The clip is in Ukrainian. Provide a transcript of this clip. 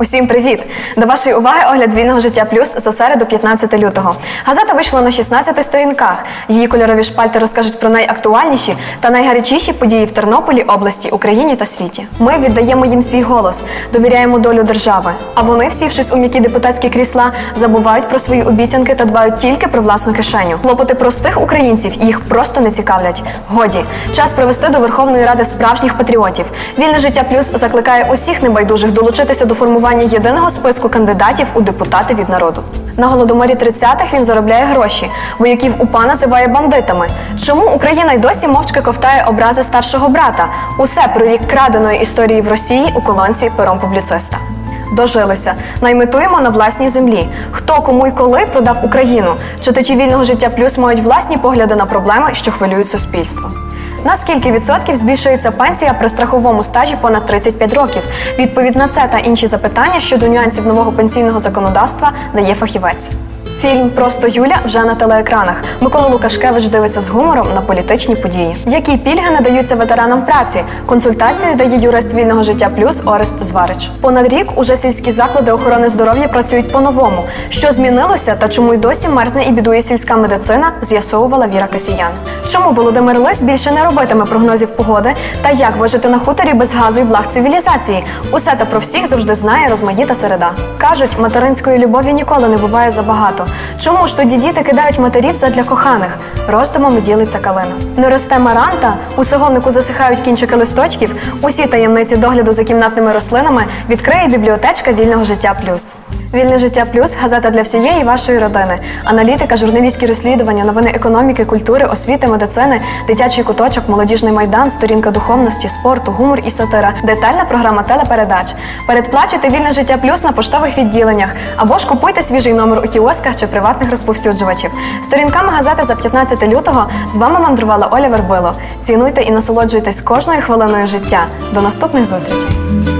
Усім привіт! До вашої уваги огляд вільного життя плюс за середу 15 лютого. Газета вийшла на 16 сторінках. Її кольорові шпальти розкажуть про найактуальніші та найгарячіші події в Тернополі, області, Україні та світі. Ми віддаємо їм свій голос, довіряємо долю держави. А вони, всівшись у м'які депутатські крісла, забувають про свої обіцянки та дбають тільки про власну кишеню. Клопоти простих українців їх просто не цікавлять. Годі, час привести до Верховної Ради справжніх патріотів. Вільне життя плюс закликає усіх небайдужих долучитися до формування єдиного списку кандидатів у депутати від народу. На голодоморі 30-х він заробляє гроші. Вояків УПА називає бандитами. Чому Україна й досі мовчки ковтає образи старшого брата? Усе про рік краденої історії в Росії у колонці пером публіциста. Дожилися. Найметуємо на власній землі. Хто кому й коли продав Україну? Читачі вільного життя плюс мають власні погляди на проблеми, що хвилюють суспільство. На скільки відсотків збільшується пенсія при страховому стажі понад 35 років? Відповідь на це та інші запитання щодо нюансів нового пенсійного законодавства дає фахівець. Фільм Просто Юля вже на телеекранах. Микола Лукашкевич дивиться з гумором на політичні події. Які пільги надаються ветеранам праці? Консультацію дає юрист вільного життя плюс Орест Зварич. Понад рік уже сільські заклади охорони здоров'я працюють по-новому. Що змінилося та чому й досі мерзне і бідує сільська медицина, з'ясовувала Віра Касіян. Чому Володимир Лис більше не робитиме прогнозів погоди та як вижити на хуторі без газу і благ цивілізації? Усе та про всіх завжди знає розмаїта середа. Кажуть, материнської любові ніколи не буває забагато. Чому ж тоді діти кидають матерів задля коханих? Роздумами ділиться калина. Не росте маранта, у саговнику засихають кінчики листочків. Усі таємниці догляду за кімнатними рослинами відкриє бібліотечка вільного життя плюс. Вільне життя плюс газета для всієї вашої родини. Аналітика, журналістські розслідування, новини економіки, культури, освіти, медицини, дитячий куточок, молодіжний майдан, сторінка духовності, спорту, гумор і сатира, детальна програма телепередач. Передплачуйте вільне життя плюс на поштових відділеннях або ж купуйте свіжий номер у кіосках чи приватних розповсюджувачів. Сторінками газети за 15 лютого з вами мандрувала Оля Вербило. Цінуйте і насолоджуйтесь кожною хвилиною життя. До наступних зустрічей!